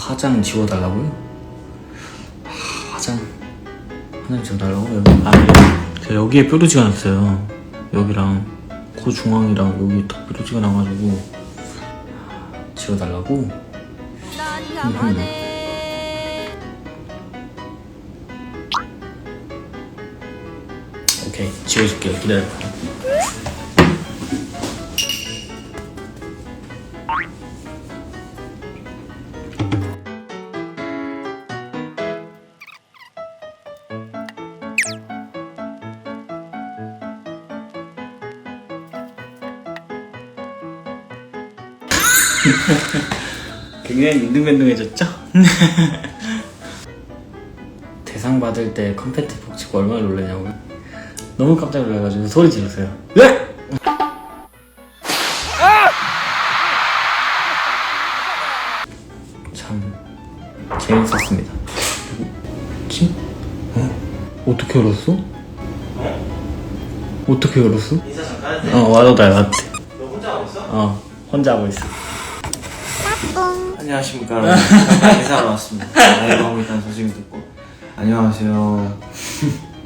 화장 지워달라고요? 하, 화장 화장 지워달라고? 여기 아 예. 여기에 뾰루지가 났어요 여기랑 코 중앙이랑 여기 딱 뾰루지가 나가지고 지워달라고? 오케이 지워줄게요 기다려 굉장히 빈둥빈둥해졌죠? 대상 받을 때 컴패트 복치고 얼마나 놀라냐고요? 너무 깜짝 놀라가지고 소리 질렀어요. 네! 참 재밌었습니다. kim? 어? 어떻게 알았어? 어떻게 알았어? 인사 잠깐 해. 어 와도 나한테. 너 혼자 하고 있어? 어 혼자 하고 있어. 안녕하십니까. 잠깐 인사하러 왔습니다. 하고 있다는 소식을 듣고. 안녕하세요.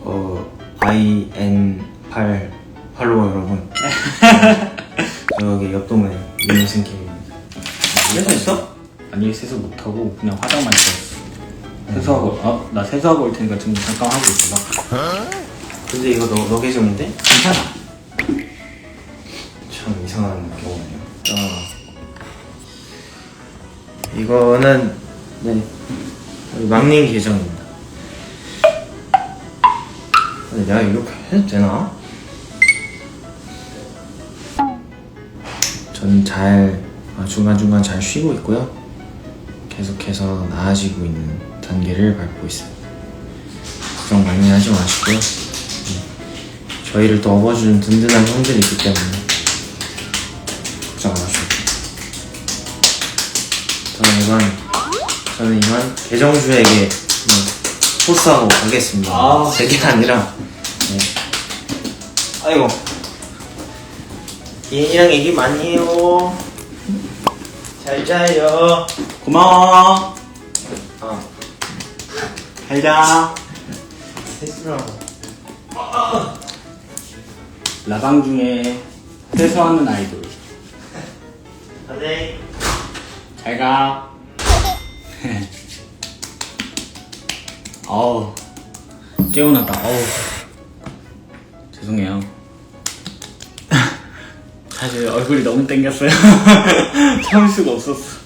어, YN8 팔로워 여러분. 저기 옆 동네 윤승 김입니다. 그래서 있어? 아니 세수 못하고 그냥 화장만 했어. 세수하고 어? 나 세수하고 올 테니까 지금 잠깐 하고 있어. 나. 근데 이거 너, 너 계정인데? 괜찮아. 참 이상한 경우네요. 아, 이거는 네 막내 계정입니다. 근데 내가 이렇게 해도 되나? 저는 잘 아, 중간 중간 잘 쉬고 있고요. 계속해서 나아지고 있는 단계를 밟고 있습니다. 걱정 많이 하지 마시고요. 음, 저희를 또 업어주는 든든한 형들이 있기 때문에 이만 저는 이만 개정주에게 네, 포스하고 가겠습니다. 아. 제게 아니라 네. 아이고 얘랑 얘기 많이 해요. 잘 자요. 고마워. 아 잘 자. 세수라고. 라방 중에 세수하는 아이돌. 네. 잘 가. 어우 깨어나다. 어우 죄송해요. 사실 얼굴이 너무 땡겼어요. 참을 수가 없었어.